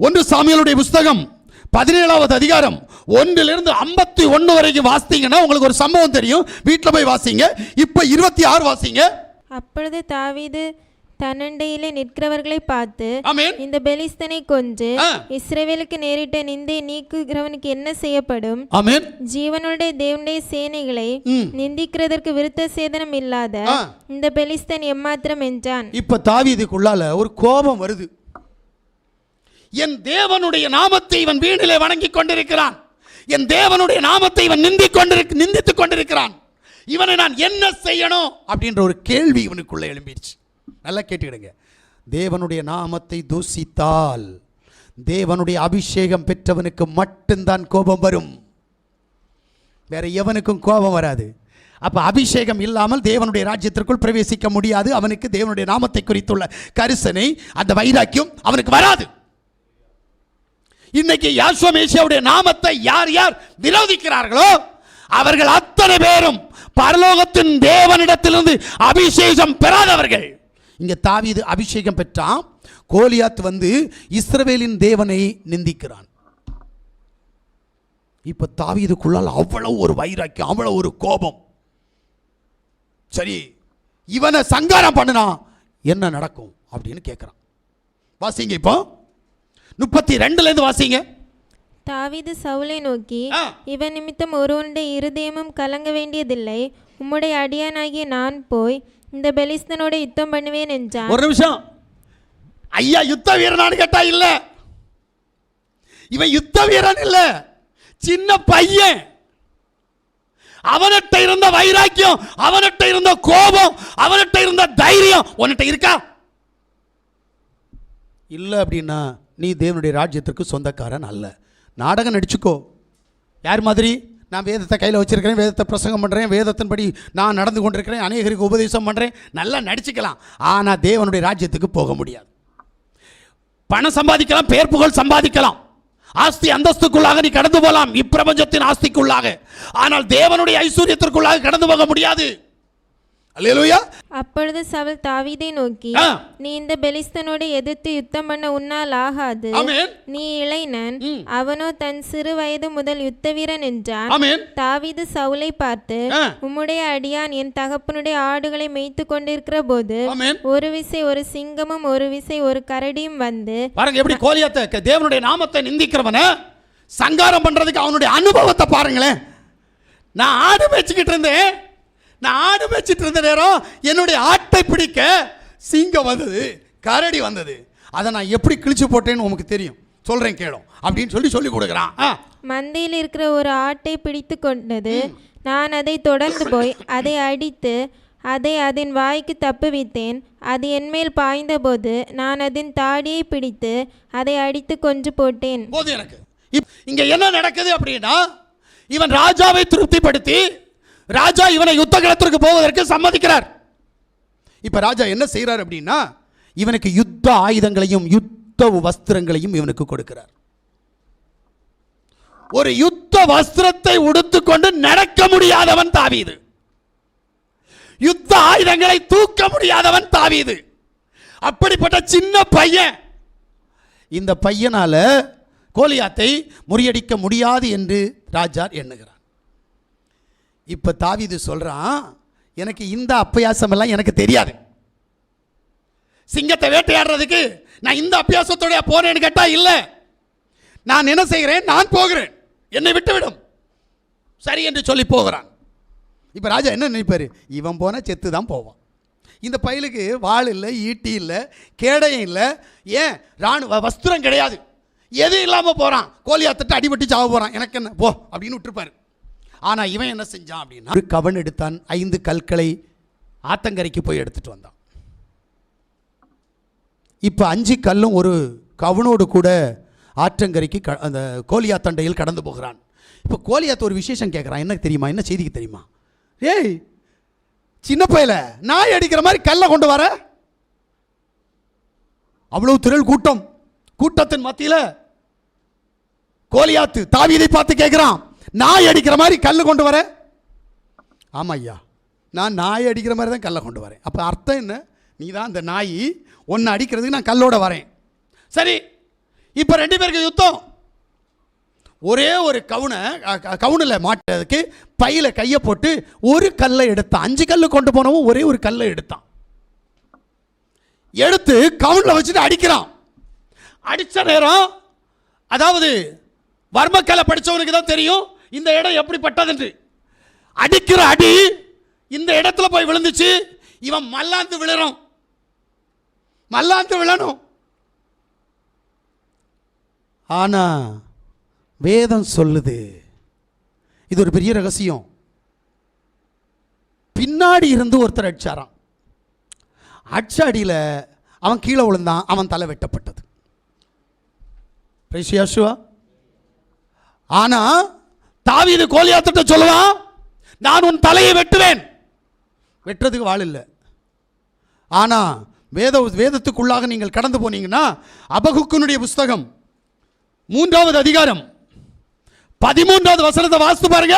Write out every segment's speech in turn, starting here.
ஒன்று சாமியலுடைய புஸ்தகம் பதினேழாவது அதிகாரம் ஒன்றிலிருந்து ஐம்பத்தி ஒன்று வரைக்கும் வாசித்தீங்கன்னா உங்களுக்கு ஒரு சம்பவம் தெரியும். வீட்டில் போய் வாசிங்க. இப்போ இருபத்தி ஆறு வாசிங்க. அப்பொழுது தாவீது தன்னண்டையிலே நிற்கிறவர்களை பார்த்து இந்த பெலிஸ்தனை ஆ. இஸ்ரவேலுக்கு நேரிட்ட நிந்தை நீக்குகிறவனுக்கு என்ன செய்யப்படும்? ஜீவனுடைய தேவனுடைய சேனைகளை. நிந்திக்கிறதற்கு விருத்த சேதனம் இல்லாத. இந்த பெலிஸ்தன் எம்மாத்திரம் என்றான். இப்ப தாவீதுக்குள்ளால ஒரு கோபம் வருது. என் தேவனுடைய நாமத்தை இவன் வீணிலே வணங்கிக் கொண்டிருக்கிறான். என் தேவனுடைய நாமத்தை இவன் நிந்திக் கொண்டிருக்க நிந்தித்துக் கொண்டிருக்கிறான். இவனை நான் என்ன செய்யணும்? அப்படின்ற ஒரு கேள்வி இவனுக்குள்ளே எழும்பிடுச்சு. நல்லா கேட்டுக்கிடுங்க. தேவனுடைய நாமத்தை தூசித்தால் தேவனுடைய அபிஷேகம் பெற்றவனுக்கு மட்டும்தான் கோபம் வரும். வேற எவனுக்கும் கோபம் வராது. அப்போ அபிஷேகம் இல்லாமல் தேவனுடைய ராஜ்யத்திற்குள் பிரவேசிக்க முடியாது. அவனுக்கு தேவனுடைய நாமத்தை குறித்துள்ள கரிசனை அந்த வைராக்கியம் அவனுக்கு வராது. இன்னைக்கு யாசுவேசியாவுடைய நாமத்தை யார் யார் விரோதிக்கிறார்களோ அவர்கள் அத்தனை பேரும் பரலோகத்தின் தேவனிடத்திலிருந்து அபிஷேகம் பெறாதவர்கள். இங்க தாவீது அபிஷேகம் பெற்றான். கோலியாத் வந்து இஸ்ரவேலின் தேவனை நிந்திக்கிறான். இப்ப தாவீதுக்குள்ளால் அவ்வளவு ஒரு வைராக்கியம் அவ்வளவு ஒரு கோபம். சரி இவனை சங்காரம் பண்ணினா என்ன நடக்கும் அப்படின்னு கேட்குறான் வாசிங்க இப்போ. முப்பத்தி ரெண்டுல இருந்து வாசிங்க. தாவீது சவுலை நோக்கி. இவன் நிமித்தம் ஒருவனுடைய இருதயமும் கலங்க வேண்டியதில்லை. உம்முடைய அடியானாகிய நான் போய் இந்த பெலிஸ்தனோட யுத்தம் பண்ணுவேன் என்றான். ஒரு நிமிஷம். ஐயா யுத்த வீரனான்னு கேட்டா இல்ல. இவன் யுத்த வீரன் இல்ல. சின்ன பையன். அவன்கிட்ட இருந்த வைராக்கியம் அவன்கிட்ட இருந்த கோபம் அவன்கிட்ட இருந்த தைரியம் உன்கிட்ட இருக்கா? இல்ல அப்படின்னா நீ தேவனுடைய ராஜ்யத்திற்கு சொந்தக்காரன் அல்ல. நாடகம் நடிச்சுக்கோ. யார் மாதிரி? நான் வேதத்தை கையில் வச்சிருக்கிறேன் வேதத்தை பிரசங்கம் பண்ணுறேன் வேதத்தின்படி நான் நடந்து கொண்டிருக்கிறேன் அநேகருக்கு உபதேசம் பண்ணுறேன் நல்லா நடிச்சுக்கலாம். ஆனால் தேவனுடைய ராஜ்யத்துக்கு போக முடியாது. பணம் சம்பாதிக்கலாம் பேர் புகழ் சம்பாதிக்கலாம். ஆஸ்தி அந்தஸ்துக்குள்ளாக நீ கடந்து போகலாம் இப்பிரபஞ்சத்தின் ஆஸ்திக்குள்ளாக. ஆனால் தேவனுடைய ஐஸ்வர்யத்திற்குள்ளாக கடந்து போக முடியாது. அல்லேலூயா அப்பொழுது சவுல் தாவீதை நோக்கி. நீ இந்த பெலிஸ்தனோடு எதிர்த்து யுத்தம் பண்ண உன்னால் ஆகாது. நீ இளைஞன். அவனோ தன் சிறு வயது முதல் யுத்த வீரன் என்றான் தாவீது சவுலை பார்த்து. உம்முடைய அடியான் என் தகப்பனுடைய ஆடுகளை மேய்த்து கொண்டிருக்கிற போது ஒரு விசை ஒரு சிங்கமும் ஒரு விசை ஒரு கரடியும் வந்து பாருங்க எப்படி கோலியாத்த தேவனுடைய நாமத்தை நிந்திக்கிறவன சங்காரம் பண்றதுக்கு அவனுடைய அனுபவத்தை பாருங்களேன். நான் ஆடு மேய்ச்சிக்கிட்டு இருந்தேன். நான் ஆடு மேய்ச்சிட்டு இருந்த நேரம் என்னுடைய ஆட்டை பிடிக்க சிங்கம் வந்தது கரடி வந்தது. அதை நான் எப்படி கிழிச்சு போட்டேன்னு உனக்கு தெரியும். சொல்றேன் கேளும் அப்படின்னு சொல்லி சொல்லி கொடுக்குறான். மந்தையில் இருக்கிற ஒரு ஆட்டை பிடித்து கொண்டது. நான் அதை தொடர்ந்து போய் அதை அடித்து அதை அதன் வாய்க்கு தப்புவித்தேன். அது என்மேல் பாய்ந்தபோது நான் அதன் தாடியை பிடித்து அதை அடித்து கொன்று போட்டேன். போது எனக்கு. இங்க என்ன நடக்குது அப்படின்னா இவன் ராஜாவை திருப்திப்படுத்தி ராஜா இவனை யுத்த களத்திற்கு போவதற்கு சம்மதிக்கிறார். இப்போ ராஜா என்ன செய்கிறார் அப்படின்னா இவனுக்கு யுத்த ஆயுதங்களையும் யுத்த வஸ்திரங்களையும் இவனுக்கு கொடுக்கிறார். ஒரு யுத்த வஸ்திரத்தை உடுத்துக்கொண்டு நடக்க முடியாதவன் தாவீது. யுத்த ஆயுதங்களை தூக்க முடியாதவன் தாவீது. அப்படிப்பட்ட சின்ன பையன். இந்த பையனால கோலியாத்தை முறியடிக்க முடியாது என்று ராஜா எண்ணுகிறார். இப்போ தாவிது சொல்கிறான் எனக்கு இந்த அப்பியாசமெல்லாம் எனக்கு தெரியாது. சிங்கத்தை வேட்டையாடுறதுக்கு நான் இந்த அப்பியாசத்தோட போனேன்னு கேட்டால் இல்லை. நான் என்ன செய்கிறேன்? நான் போகிறேன். என்னை விட்டுவிடும். சரி என்று சொல்லி போகிறான். இப்போ ராஜா என்ன நினைப்பார்? இவன் போனால் செத்து தான் போவான். இந்த பயலுக்கு வாள் இல்லை ஈட்டி இல்லை கேடயம் இல்லை. ஏன்? ராணுவ வஸ்திரம் கிடையாது. எது இல்லாமல் போகிறான் கோலியாத்திட்டு அடிபட்டு சாவ போகிறான் எனக்கு என்ன? போ அப்படின்னு விட்டுருப்பாரு. ஆனால் இவன் என்ன செஞ்சான் அப்படின்னா ஒரு கவன் எடுத்தான் ஐந்து கற்களை ஆத்தங்கரைக்கு போய் எடுத்துகிட்டு வந்தான். இப்போ அஞ்சு கல்லும் ஒரு கவனோடு கூட ஆற்றங்கரைக்கு க அந்த கோலியாத்தண்டையில் கடந்து போகிறான். இப்போ கோலியாத் ஒரு விசேஷம் கேட்குறான் என்ன தெரியுமா? என்ன செய்திக்கு தெரியுமா? ஏய் சின்ன பயல நாய் அடிக்கிற மாதிரி கல்லை கொண்டு வர. அவ்வளவு திரள் கூட்டம். கூட்டத்தின் மத்தியில் கோலியாத்து தாவியதை பார்த்து கேட்குறான் நாய் அடிக்கிற மாதிரி கல் கொண்டு வரேன் ஆமாம் ஐயா நான் நாய் அடிக்கிற மாதிரி தான் கல்லை கொண்டு வரேன். அப்போ அர்த்தம் என்ன? நீ தான் அந்த நாய் ஒன்று அடிக்கிறதுக்கு நான் கல்லோட வரேன். சரி இப்போ ரெண்டு பேருக்கு யுத்தம். ஒரே ஒரு கவுனை கவுனில் மாட்டுறதுக்கு பையில் கையை போட்டு ஒரு கல்லை எடுத்தான். அஞ்சு கல் கொண்டு போனவும் ஒரே ஒரு கல்லை எடுத்தான். எடுத்து கவுனில் வச்சுட்டு அடிக்கிறான். அடிச்ச நேரம் அதாவது வர்மக்கலை படித்தவனுக்கு தான் தெரியும். இந்த இடம் எப்படிப்பட்டதுன்று. அடிக்கிற அடி இந்த இடத்துல போய் விழுந்துச்சு இவன் மல்லாந்து விழணும் மல்லாந்து விழணும். ஆனா வேதம் சொல்லுது இது ஒரு பெரிய ரகசியம். பின்னாடி இருந்து ஒருத்தர் அடிச்சாராம். அடிச்ச அடியில் அவன் கீழே விழுந்தான் அவன் தலை வெட்டப்பட்டது. Praise ஆனால் தாவீது கோலியாத்திட்ட சொல்லுவான் நான் உன் தலையை வெட்டுவேன். வெட்டுறதுக்கு வாள் இல்லை. ஆனா வேத வேதத்துக்குள்ளாக நீங்கள் கடந்து போனீங்கன்னா அபகுக்கனுடைய புஸ்தகம் மூன்றாவது அதிகாரம் பதிமூன்றாவது வசனத்தை வாசித்து பாருங்க.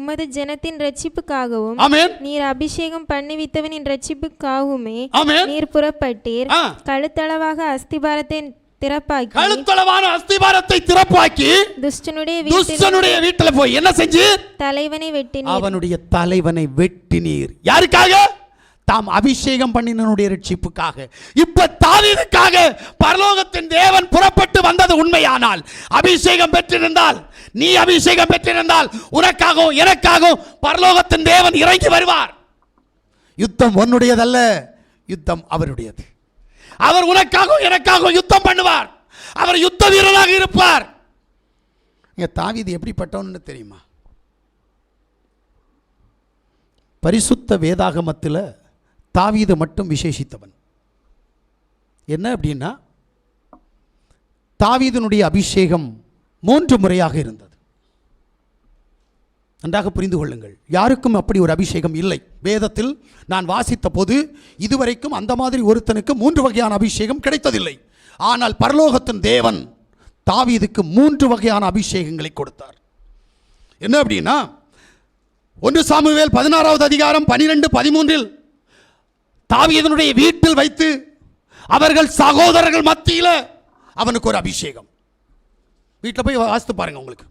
உமது ஜனத்தின் ரட்சிப்புக்காகவும் ஆமென். நீர் அபிஷேகம் பண்ணுவித்தவனின் ரட்சிப்புக்காகவுமே ஆமென். நீர் புறப்பட்டீர். கழுத்தளவாக அஸ்திபாரத்தை திறப்பாக்கி கழுத்தளவான அஸ்திபாரத்தை திறப்பாக்கி துஷ்டனுடைய துஷ்டனுடைய வீட்டுல போய் என்ன செஞ்சு? தலைவனை வெட்டினீர். அவனுடைய தலைவனை வெட்டினீர். யாருக்காக? தாம் அபிஷேகம் பண்ணினனுடைய ரட்சிப்புக்காக. இப்ப தாவீதுக்காக பரலோகத்தின் தேவன் புறப்பட்டு வந்தது உண்மையானால் அபிஷேகம் பெற்றிருந்தால் நீ அபிஷேகம் பெற்றிருந்தால் உனக்காகவும் எனக்காகவும் பரலோகத்தின் தேவன் இறங்கி வருவார். யுத்தம் உன்னுடையதல்ல யுத்தம் அவருடையது. அவர் உனக்காகவும் எனக்காகவும் யுத்தம் பண்ணுவார். அவர் யுத்த வீரராக இருப்பார். இங்க தாவீது எப்படிப்பட்டவன்னு தெரியுமா? பரிசுத்த வேதாகமத்தில் தாவீது மட்டும் விசேஷித்தவன். என்ன அப்படின்னா தாவீதனுடைய அபிஷேகம் மூன்று முறையாக இருந்தது. நன்றாக புரிந்து கொள்ளுங்கள். யாருக்கும் அப்படி ஒரு அபிஷேகம் இல்லை. வேதத்தில் நான் வாசித்த போது இதுவரைக்கும் அந்த மாதிரி ஒருத்தனுக்கு மூன்று வகையான அபிஷேகம் கிடைத்ததில்லை. ஆனால் பரலோகத்தின் தேவன் தாவீதுக்கு மூன்று வகையான அபிஷேகங்களை கொடுத்தார். என்ன அப்படின்னா ஒன்று சாமுவேல் பதினாறாவது அதிகாரம் பனிரெண்டு பதிமூன்றில் தாவியதனுடைய வீட்டில் வைத்து அவர்கள் சகோதரர்கள் மத்தியில் அவனுக்கு ஒரு அபிஷேகம். வீட்டில் போய் வாசித்து பாருங்க உங்களுக்கு.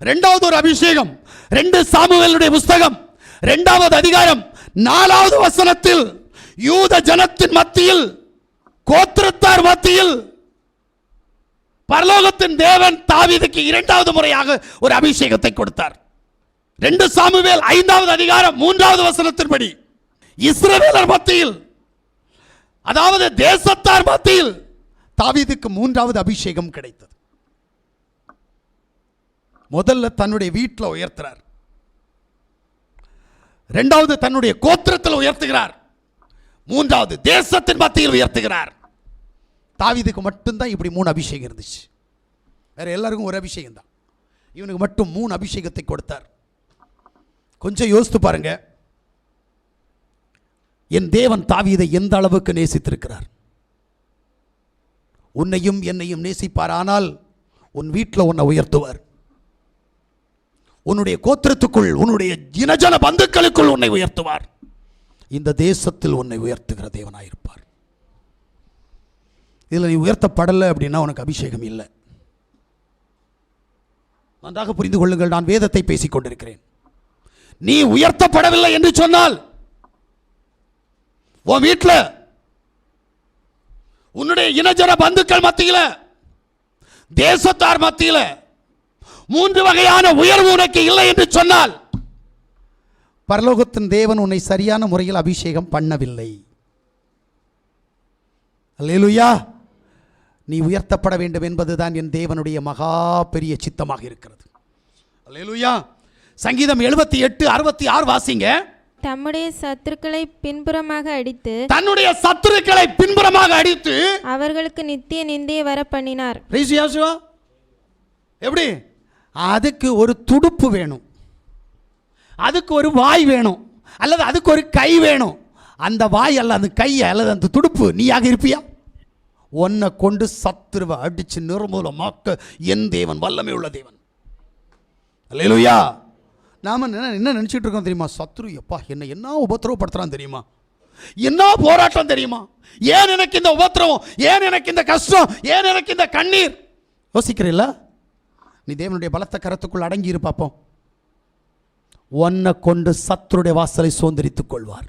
ரெண்டாவது ஒரு அபிஷேகம் ரெண்டு சாமுவேலுடைய புஸ்தகம் ரெண்டாவது அதிகாரம் நாலாவது வசனத்தில் யூத ஜனத்தின் மத்தியில் கோத்திரத்தார் மத்தியில் பரலோகத்தின் தேவன் தாவீதுக்கு இரண்டாவது முறையாக ஒரு அபிஷேகத்தை கொடுத்தார். ரெண்டு சாமுவேல் ஐந்தாவது அதிகாரம் மூன்றாவது வசனத்தின்படி இஸ்ரவேலர் மத்தியில் அதாவது தேசத்தார் மத்தியில் தாவீதுக்கு மூன்றாவது அபிஷேகம் கிடைத்தது. முதல்ல தன்னுடைய வீட்டில் உயர்த்துறார். ரெண்டாவது தன்னுடைய கோத்திரத்தில் உயர்த்துகிறார். மூன்றாவது தேசத்தின் மத்தியில் உயர்த்துகிறார். தாவீதுக்கு மட்டும்தான் இப்படி மூணு அபிஷேகம் இருந்துச்சு. வேற எல்லாருக்கும் ஒரு அபிஷேகம் தான். இவனுக்கு மட்டும் மூணு அபிஷேகத்தை கொடுத்தார். கொஞ்சம் யோசித்து பாருங்க. என் தேவன் தாவீதை எந்த அளவுக்கு நேசித்திருக்கிறார்? உன்னையும் என்னையும் நேசிப்பார் ஆனால் உன் வீட்டில் உன்னை உயர்த்துவார். உன்னுடைய கோத்திரத்துக்குள் உன்னுடைய இனஜன பந்துக்களுக்குள் உன்னை உயர்த்துவார். இந்த தேசத்தில் உன்னை உயர்த்துகிற தேவனாயிருப்பார். இதில் நீ உயர்த்தப்படலை அப்படின்னா உனக்கு அபிஷேகம் இல்லை. நன்றாக புரிந்து கொள்ளுங்கள் நான் வேதத்தை பேசிக் கொண்டிருக்கிறேன். நீ உயர்த்தப்படவில்லை என்று சொன்னால் உன் வீட்டில் உன்னுடைய இனஜன பந்துக்கள் மத்தியில் தேசத்தார் மத்தியில் மூன்று வகையான உயர்வு உனக்கு இல்லை என்று சொன்னால். பரலோகத்தின் தேவன் உன்னை சரியான முறையில் அபிஷேகம் பண்ணவில்லை. அல்லேலூயா. நீ உயர்த்தப்பட வேண்டும் என்பதுதான் என் தேவனுடைய மகா பெரிய சித்தமாக இருக்கிறது. அல்லேலூயா. சங்கீதம் எழுபத்தி எட்டு அறுபத்தி ஆறு வாசிங்க. தம்முடைய சத்துருக்களை பின்புறமாக அடித்து தன்னுடைய சத்துருக்களை பின்புறமாக அடித்து அவர்களுக்கு நித்திய நிந்தையை வர பண்ணினார். எப்படி? அதுக்கு ஒரு துடுப்பு வேணும். அதுக்கு ஒரு வாய் வேணும். அல்லது அதுக்கு ஒரு கை வேணும். அந்த வாய் அல்ல அந்த கை அல்லது அந்த துடுப்பு நீயாக இருப்பியா? உன்னை கொண்டு சத்துருவை அடித்து நிர்மூலமாக்க என் தேவன் வல்லமை உள்ள தேவன். அல்லேலூயா. நாம என்ன என்ன நினச்சிட்டு இருக்கோம் தெரியுமா? சத்ரு எப்பா என்ன என்ன உபத்திரவப்படுத்துறான் தெரியுமா? என்ன போராட்டம் தெரியுமா? ஏன் எனக்கு இந்த உபத்திரவம்? ஏன் எனக்கு இந்த கஷ்டம்? ஏன் எனக்கு இந்த கண்ணீர்? யோசிக்கிறீல்ல நீ தேவனுடைய பலத்த கரத்துக்குள் அடங்கி இரு உன்னை கொண்டு சத்துருடைய வாசலை சுதந்திரித்துக் கொள்வார்.